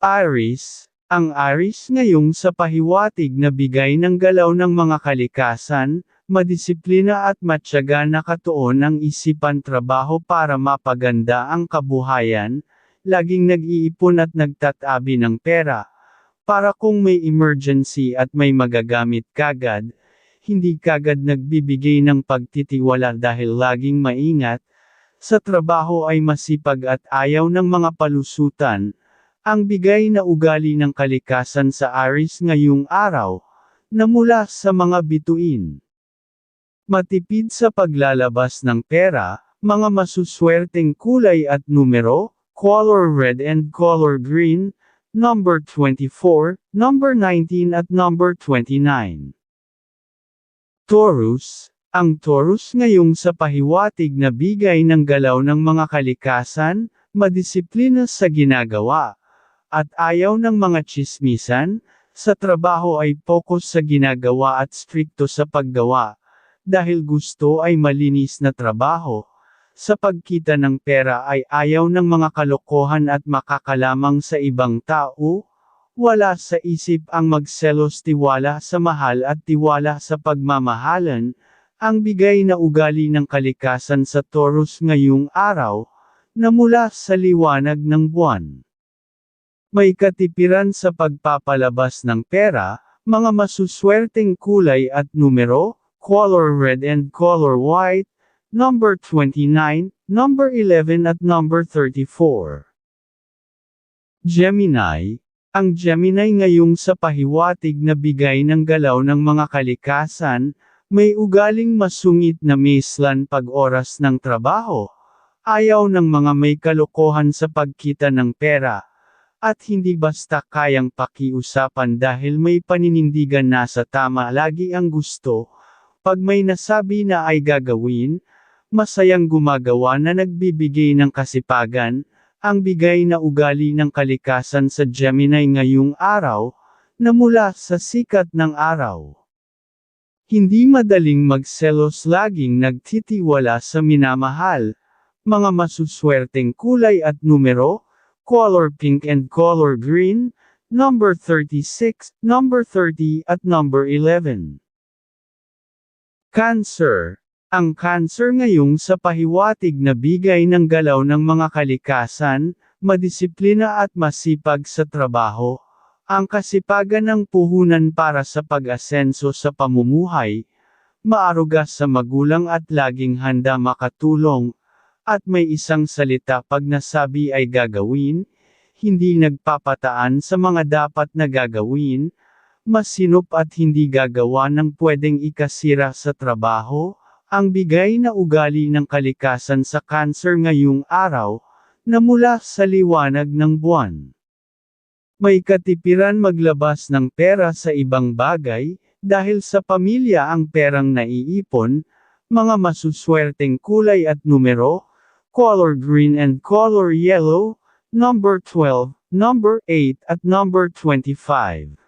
Aris, ang Aris ngayong sa pahiwatig na bigay ng galaw ng mga kalikasan, madisiplina at matyaga na katuon ang isipan trabaho para mapaganda ang kabuhayan, laging nag-iipon at nagtatabi ng pera, para kung may emergency at may magagamit kagad, hindi kagad nagbibigay ng pagtitiwala dahil laging maingat, sa trabaho ay masipag at ayaw ng mga palusutan, ang bigay na ugali ng kalikasan sa Aris ngayong araw, na mula sa mga bituin. Matipid sa paglalabas ng pera, mga masuswerteng kulay at numero, color red and color green, number 24, number 19 at number 29. Taurus, ang Taurus ngayong sa pahiwatig na bigay ng galaw ng mga kalikasan, madisiplina sa ginagawa, at ayaw ng mga chismisan, sa trabaho ay focus sa ginagawa at strikto sa paggawa, dahil gusto ay malinis na trabaho. Sa pagkita ng pera ay ayaw ng mga kalokohan at makakalamang sa ibang tao, wala sa isip ang magselos tiwala sa mahal at tiwala sa pagmamahalan, ang bigay na ugali ng kalikasan sa Taurus ngayong araw, na mula sa liwanag ng buwan. May katipiran sa pagpapalabas ng pera, mga masuswerteng kulay at numero, color red and color white, number 29, number 11 at number 34. Gemini, ang Gemini ngayong sa pahiwatig na bigay ng galaw ng mga kalikasan, may ugaling masungit na mislan pag oras ng trabaho, ayaw ng mga may kalokohan sa pagkita ng pera, at hindi basta kayang pakiusapan dahil may paninindigan na sa tama lagi ang gusto, pag may nasabi na ay gagawin, masayang gumagawa na nagbibigay ng kasipagan, ang bigay na ugali ng kalikasan sa Gemini ngayong araw, na mula sa sikat ng araw. Hindi madaling magselos laging nagtitiwala sa minamahal, mga masuswerteng kulay at numero, color pink and color green, number 36, number 30 at number 11. Cancer. Ang cancer ngayong sa pahiwatig na bigay ng galaw ng mga kalikasan, madisiplina at masipag sa trabaho, ang kasipagan ng puhunan para sa pag-asenso sa pamumuhay, maaruga sa magulang at laging handa makatulong, at may isang salita pag nasabi ay gagawin, hindi nagpapataan sa mga dapat na gagawin, masinop at hindi gagawa ng pwedeng ikasira sa trabaho, ang bigay na ugali ng kalikasan sa cancer ngayong araw, na mula sa liwanag ng buwan. May katipiran maglabas ng pera sa ibang bagay, dahil sa pamilya ang perang naiipon, mga masuswerteng kulay at numero, color green and color yellow, number 12, number 8 at number 25.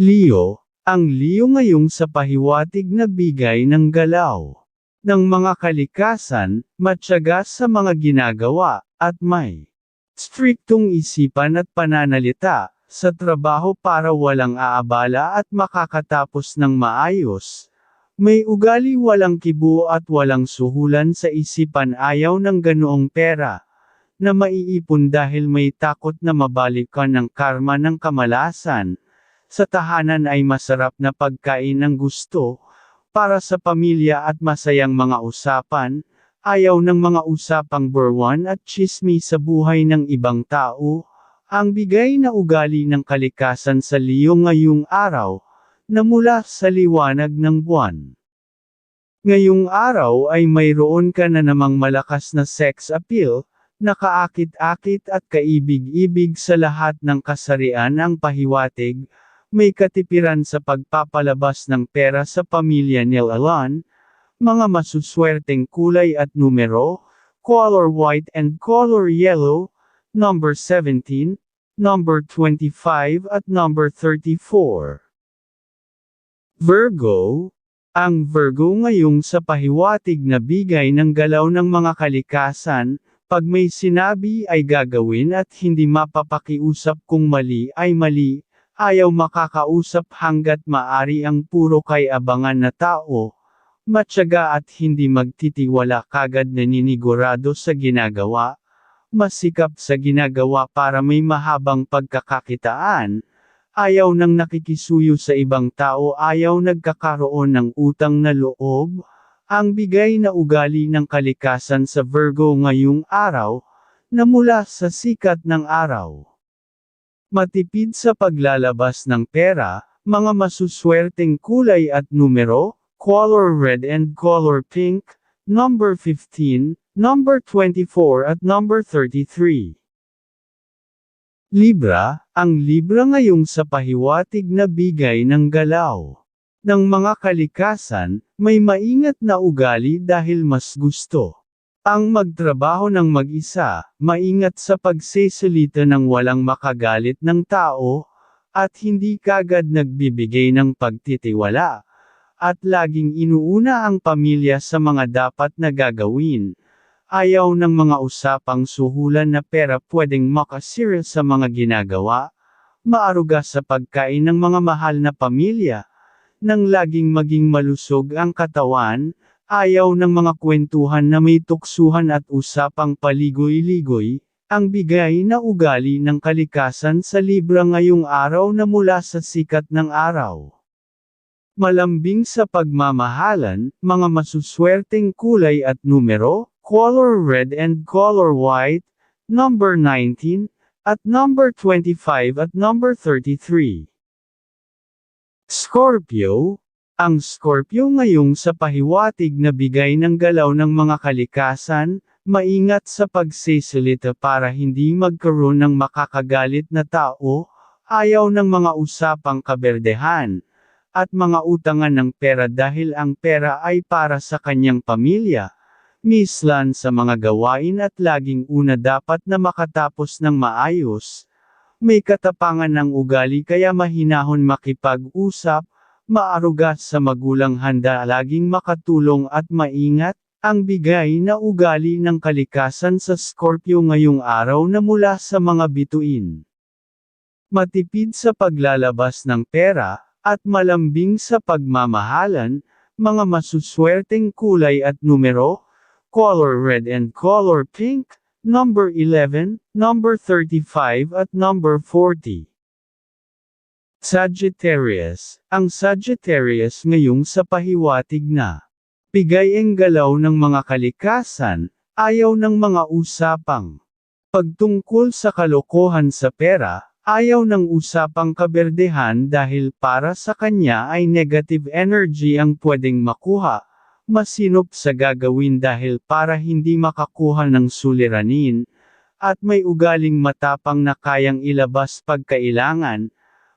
Leo, ang Leo ngayong sa pahiwatig na bigay ng galaw ng mga kalikasan, matyaga sa mga ginagawa, at may striktong isipan at pananalita, sa trabaho para walang aabala at makakatapos ng maayos, may ugali walang kibo at walang suhulan sa isipan ayaw ng ganoong pera, na maiipon dahil may takot na mabalik ka ng karma ng kamalasan. Sa tahanan ay masarap na pagkain ng gusto, para sa pamilya at masayang mga usapan, ayaw ng mga usapang burwan at chismi sa buhay ng ibang tao, ang bigay na ugali ng kalikasan sa liyo ngayong araw, na mula sa liwanag ng buwan. Ngayong araw ay mayroon ka na namang malakas na sex appeal, nakaakit-akit at kaibig-ibig sa lahat ng kasarian ang pahiwatig, may katipiran sa pagpapalabas ng pera sa pamilya ni Alan, mga masuswerteng kulay at numero, color white and color yellow, number 17, number 25 at number 34. Virgo, ang Virgo ngayong sa pahiwatig na bigay ng galaw ng mga kalikasan, Pag may sinabi ay gagawin at hindi mapapakiusap kung mali ay mali, ayaw makakausap hanggat maari ang puro kay abangan na tao, matyaga at hindi magtitiwala kagad naninigurado sa ginagawa, masikap sa ginagawa para may mahabang pagkakakitaan, ayaw nang nakikisuyo sa ibang tao ayaw nagkakaroon ng utang na loob, ang bigay na ugali ng kalikasan sa Virgo ngayong araw, na mula sa sikat ng araw. Matipid sa paglalabas ng pera, mga masuswerteng kulay at numero, color red and color pink, number 15, number 24 at number 33. Libra, ang Libra ngayong sa pahiwatig na bigay ng galaw ng mga kalikasan, may maingat na ugali dahil mas gusto. Ang magtrabaho ng mag-isa, maingat sa pagsesalita ng walang makagalit ng tao, at hindi kagad nagbibigay ng pagtitiwala, at laging inuuna ang pamilya sa mga dapat na gagawin. Ayaw ng mga usapang suhulan na pera pwedeng makasira sa mga ginagawa, maaruga sa pagkain ng mga mahal na pamilya, nang laging maging malusog ang katawan, ayaw ng mga kwentuhan na may tuksuhan at usapang paligoy-ligoy, ang bigay na ugali ng kalikasan sa Libra ngayong araw na mula sa sikat ng araw. Malambing sa pagmamahalan, mga masuswerteng kulay at numero, color red and color white, number 19, at number 25 at number 33. Scorpio, ang Scorpio ngayong sa pahiwatig na bigay ng galaw ng mga kalikasan, maingat sa pagsisilita para hindi magkaroon ng makakagalit na tao, ayaw ng mga usapang kaberdehan, at mga utangan ng pera dahil ang pera ay para sa kanyang pamilya. Mislan sa mga gawain at laging una dapat na makatapos ng maayos, may katapangan ng ugali kaya mahinahon makipag-usap, maaruga sa magulang handa laging makatulong at maingat, ang bigay na ugali ng kalikasan sa Scorpio ngayong araw na mula sa mga bituin. Matipid sa paglalabas ng pera, at malambing sa pagmamahalan, mga masuswerteng kulay at numero, color red and color pink, number 11, number 35 at number 40. Sagittarius, ang Sagittarius ngayong sa pahiwatig na. Bigay ang galaw ng mga kalikasan, ayaw ng mga usapang. Pagtungkol sa kalokohan sa pera, ayaw ng usapang kaberdehan dahil para sa kanya ay negative energy ang pwedeng makuha, masinop sa gagawin dahil para hindi makakuha ng suliranin, at may ugaling matapang na kayang ilabas pagkailangan,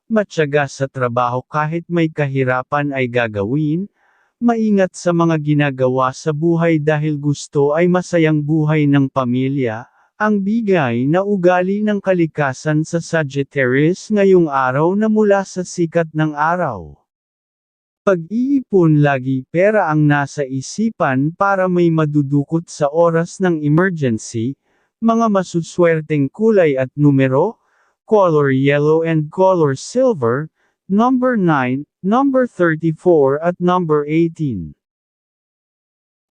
matyaga sa trabaho kahit may kahirapan ay gagawin, maingat sa mga ginagawa sa buhay dahil gusto ay masayang buhay ng pamilya, ang bigay na ugali ng kalikasan sa Sagittarius ngayong araw na mula sa sikat ng araw. Pag-iipon lagi pera ang nasa isipan para may madudukot sa oras ng emergency, mga masuswerteng kulay at numero, color yellow and color silver, number 9, number 34 at number 18.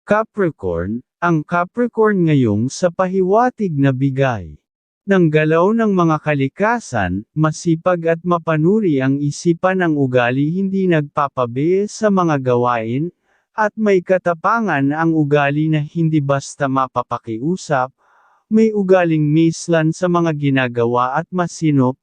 Capricorn, ang Capricorn ngayong sa pahiwatig na bigay ng galaw ng mga kalikasan, masipag at mapanuri ang isipan ng ugali hindi nagpapabe sa mga gawain, at may katapangan ang ugali na hindi basta mapapakiusap, may ugaling mislan sa mga ginagawa at masinop,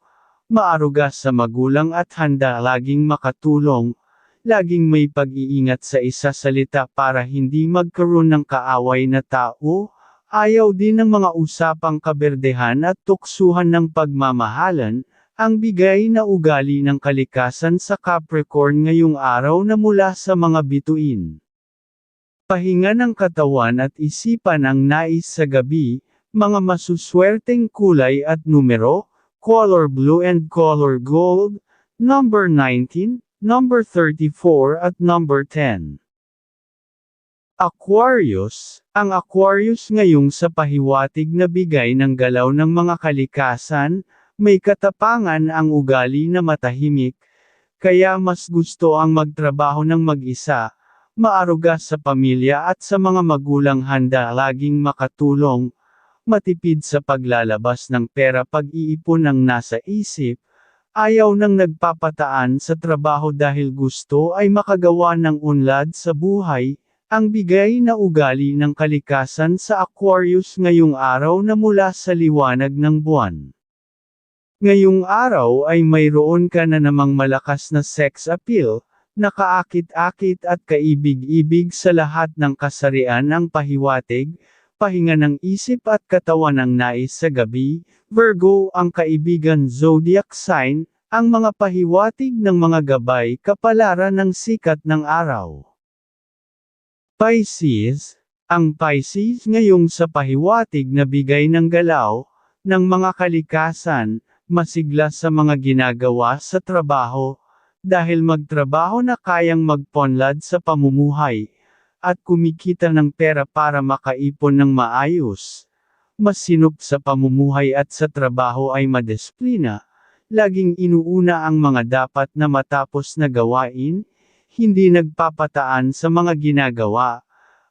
maaruga sa magulang at handa laging makatulong, laging may pag-iingat sa isa salita para hindi magkaroon ng kaaway na tao, Ayaw din ng mga usapang kaberdehan at tuksuhan ng pagmamahalan, ang bigay na ugali ng kalikasan sa Capricorn ngayong araw na mula sa mga bituin. Pahinga ng katawan at isipan ang nais sa gabi, mga masuswerteng kulay at numero, color blue and color gold, number 19, number 34 at number 10. Aquarius, ang Aquarius ngayong sa pahiwatig na bigay ng galaw ng mga kalikasan, may katapangan ang ugali na matahimik, kaya mas gusto ang magtrabaho ng mag-isa, maaruga sa pamilya at sa mga magulang handa laging makatulong, matipid sa paglalabas ng pera pag-iipon ng nasa isip, ayaw nang nagpapataan sa trabaho dahil gusto ay makagawa ng unlad sa buhay, ang bigay na ugali ng kalikasan sa Aquarius ngayong araw na mula sa liwanag ng buwan. Ngayong araw ay mayroon ka na namang malakas na sex appeal, nakaakit-akit at kaibig-ibig sa lahat ng kasarian ang pahiwatig, pahinga ng isip at katawan ng nais sa gabi, Virgo ang kaibigan zodiac sign, ang mga pahiwatig ng mga gabay kapalaran ng sikat ng araw. Pisces, ang Pisces ngayong sa pahiwatig na bigay ng galaw, ng mga kalikasan, masigla sa mga ginagawa sa trabaho, dahil magtrabaho na kayang magponlad sa pamumuhay, at kumikita ng pera para makaipon ng maayos. Masinop sa pamumuhay at sa trabaho ay madisiplina, laging inuuna ang mga dapat na matapos na gawain, hindi nagpapataan sa mga ginagawa,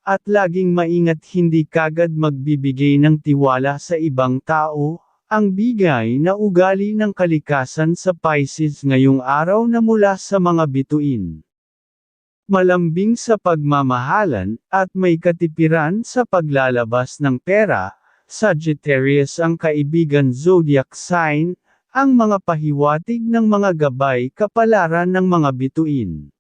at laging maingat hindi kagad magbibigay ng tiwala sa ibang tao, ang bigay na ugali ng kalikasan sa Pisces ngayong araw na mula sa mga bituin. Malambing sa pagmamahalan, at may katipiran sa paglalabas ng pera, Sagittarius ang kaibigan zodiac sign, ang mga pahiwatig ng mga gabay kapalaran ng mga bituin.